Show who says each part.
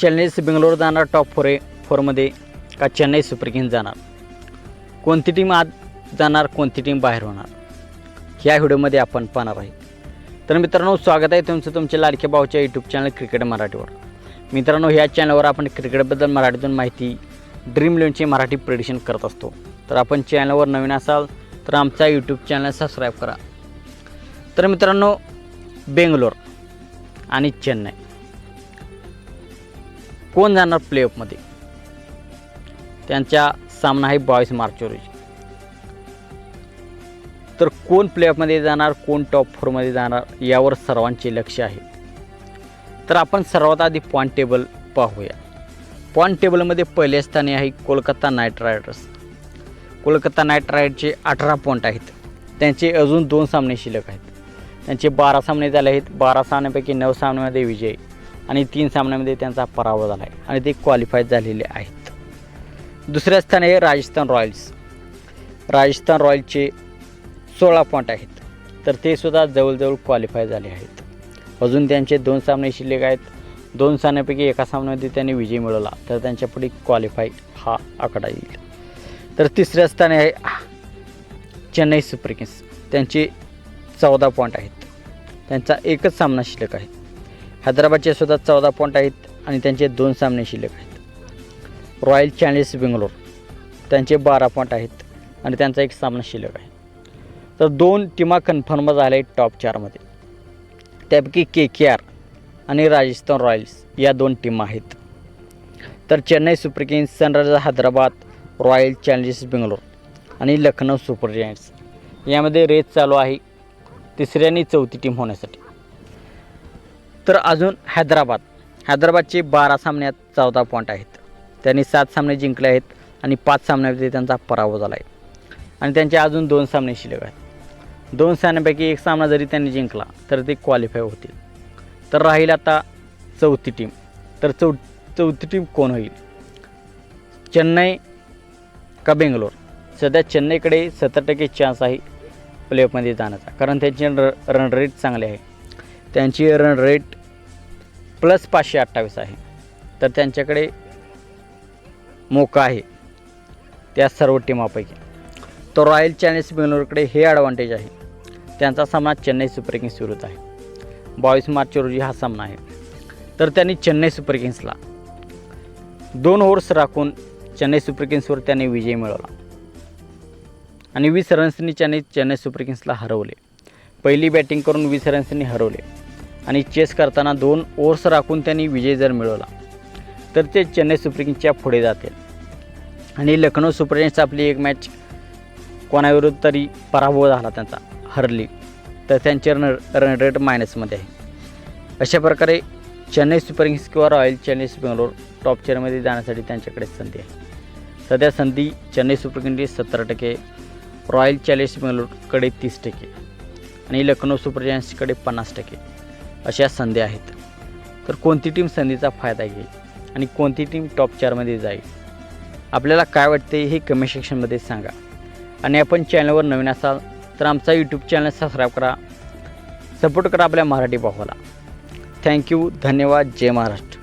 Speaker 1: चेन्नई बेंगलोर जाणार top four ए फोरमध्ये का चेन्नई सुपर किंग्ज जाणार? कोणती टीम आत जाणार कोणती टीम बाहेर होणार? ह्या व्हिडिओमध्ये आपण पाहणार आहे. तर मित्रांनो स्वागत आहे तुमचं तुमच्या लाडक्या भाऊच्या यूट्यूब चॅनल क्रिकेट मराठीवर. मित्रांनो ह्या चॅनलवर आपण क्रिकेटबद्दल मराठीतून माहिती ड्रीम इलेव्हनची मराठी प्रेडिशन करत असतो. तर आपण चॅनलवर नवीन असाल तर आमचा यूट्यूब चॅनल सबस्क्राईब करा. तर मित्रांनो बेंगलोर आणि चेन्नई. कोण जाणार प्लेऑफमध्ये त्यांचा सामना आहे बावीस मार्च रोजी. तर कोण प्लेऑफमध्ये जाणार कोण टॉप फोरमध्ये जाणार यावर सर्वांचे लक्ष आहे. तर आपण सर्वात आधी पॉईंट टेबल पाहूया. पॉईंट टेबलमध्ये पहिल्या स्थानी आहे Kolkata knight riders. Kolkata knight रायडरचे अठरा पॉईंट आहेत. त्यांचे अजून दोन सामने शिल्लक आहेत. त्यांचे बारा सामने झाले आहेत. बारा सामन्यापैकी नऊ सामन्यामध्ये विजय. आणि तीन सामन्यामध्ये त्यांचा पराभव झाला आहे आणि ते क्वालिफाय झालेले आहेत. दुसऱ्या स्थानी आहे राजस्थान रॉयल्स. राजस्थान रॉयल्सचे सोळा पॉईंट आहेत. तर ते सुद्धा जवळजवळ क्वालिफाय झाले आहेत. अजून त्यांचे दोन सामने शिल्लक आहेत. दोन सामन्यापैकी एका सामन्यामध्ये त्यांनी विजय मिळवला तर त्यांच्यापुढे क्वालिफाय हा आकडा येईल. तर तिसऱ्या स्थानी आहे चेन्नई सुपर किंग्स त्यांचे चौदा पॉईंट आहेत. त्यांचा एकच सामना शिल्लक आहे. हैदराबादचे सुद्धा चौदा पॉईंट आहेत आणि त्यांचे दोन सामने शिल्लक आहेत. रॉयल चॅलेंजर्स बेंगलोर त्यांचे बारा पॉईंट आहेत आणि त्यांचा एक सामना शिल्लक आहे. तर दोन टीमा कन्फर्म झाल्या आहेत टॉप चारमध्ये त्यापैकी के के आर आणि राजस्थान रॉयल्स या दोन टीम आहेत. तर Chennai super kings sunrisers Hyderabad royal challengers Bangalore आणि लखनौ सुपर जायंट्स यामध्ये रेस चालू आहे तिसरी आणि चौथी टीम होण्यासाठी. तर अजून हैदराबाद. हैदराबादचे बारा सामन्यात चौदा पॉईंट आहेत. त्यांनी सात सामने जिंकले आहेत आणि पाच सामन्यामध्ये त्यांचा पराभव झाला आहे आणि त्यांचे अजून दोन सामने शिल्लक आहेत. दोन सामन्यापैकी एक सामना जरी त्यांनी जिंकला तर ते क्वालिफाय होतील. तर राहील आता चौथी टीम तर चौ चौथी टीम कोण होईल? चेन्नई का बेंगलोर? सध्या चेन्नईकडे सत्तर टक्के चान्स आहे प्लेऑफमध्ये जाण्याचा. कारण त्यांचे र रन रेट चांगले आहे. त्यांची रन रेट प्लस पाचशे अठ्ठावीस आहे. तर त्यांच्याकडे मोका आहे. त्या सर्व टीमापैकी. तो रॉयल चॅलेंजर्स बेंगलोरकडे हे ॲडव्हान्टेज आहे. त्यांचा सामना चेन्नई सुपर किंग्स विरुद्ध आहे. बावीस मार्च रोजी हा सामना आहे. तर त्यांनी चेन्नई सुपर किंग्सला दोन ओव्हर्स राखून चेन्नई सुपर किंग्सवर त्यांनी विजय मिळवला. आणि वीस रन्सनी चेन्नई चेन्नई सुपर किंग्सला हरवले. पहिली बॅटिंग करून वीस रन्सनी हरवले. आणि चेस करताना दोन ओव्हर्स राखून त्यांनी विजय जर मिळवला तर ते चेन्नई सुपर किंग्सच्या पुढे जातील. आणि लखनौ सुपर किंग्स आपली एक मॅच कोणाविरुद्ध तरी पराभव झाला त्यांचा हरली. तर त्यांचे रन रन रेट मायनसमध्ये आहे. अशा प्रकारे चेन्नई सुपर किंग्स किंवा रॉयल चेन्नईस बेंगलोर टॉप चेअरमध्ये जाण्यासाठी त्यांच्याकडे संधी आहे. सध्या संधी चेन्नई सुपर किंग्स सत्तर टक्के रॉयल चॅलेंज बेंगलोरकडे तीस टक्के आणि लखनौ सुपर जायंट्सकडे पन्नास टक्के. अशा संधी आहेत. तर कोणती टीम संधीचा फायदा घेईल आणि कोणती टीम टॉप चारमध्ये जाईल? आपल्याला काय वाटते हे कमेंट सेक्शनमध्ये सांगा. आणि आपण चॅनलवर नवीन असाल तर आमचा यूट्यूब चॅनल सबस्क्राईब करा. सपोर्ट करा आपल्या मराठी भावाला. थँक्यू धन्यवाद. जय महाराष्ट्र.